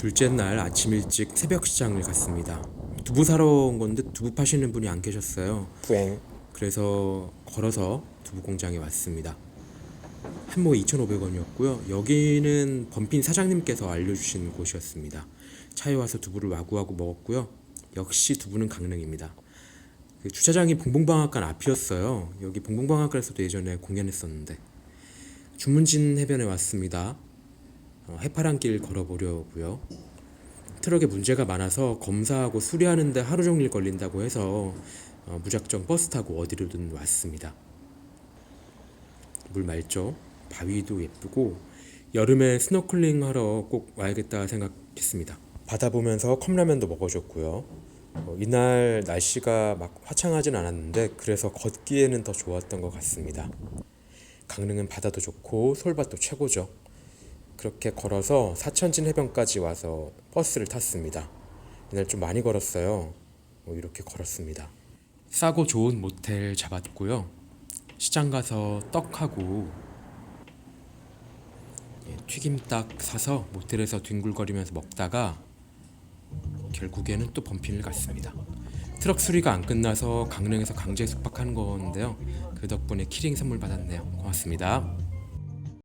둘째 날 아침 일찍 새벽 시장을 갔습니다. 두부 사러 온 건데 두부 파시는 분이 안 계셨어요. 부행 그래서 걸어서 두부 공장에 왔습니다. 한 모에 2,500원이었고요. 여기는 범핀 사장님께서 알려주신 곳이었습니다. 차에 와서 두부를 와구와구 먹었고요. 역시 두부는 강릉입니다. 그 주차장이 봉봉방앗간 앞이었어요. 여기 봉봉방앗간에서도 예전에 공연했었는데 주문진 해변에 왔습니다. 어, 해파랑길 걸어보려고요. 트럭에 문제가 많아서 검사하고 수리하는데 하루 종일 걸린다고 해서 어, 무작정 버스 타고 어디로든 왔습니다. 물 맑죠? 바위도 예쁘고 여름에 스노클링 하러 꼭 와야겠다 생각했습니다. 바다 보면서 컵라면도 먹어줬고요. 어, 이날 날씨가 막 화창하진 않았는데 그래서 걷기에는 더 좋았던 것 같습니다. 강릉은 바다도 좋고 솔밭도 최고죠. 그렇게 걸어서 사천진 해변까지 와서 버스를 탔습니다. 이날 좀 많이 걸었어요. 뭐 이렇게 걸었습니다. 싸고 좋은 모텔 잡았고요. 시장 가서 떡하고 예, 튀김닭 사서 모텔에서 뒹굴거리면서 먹다가 결국에는 또 범핀을 갔습니다. 트럭 수리가 안 끝나서 강릉에서 강제 숙박하는 건데요. 그 덕분에 키링 선물 받았네요. 고맙습니다.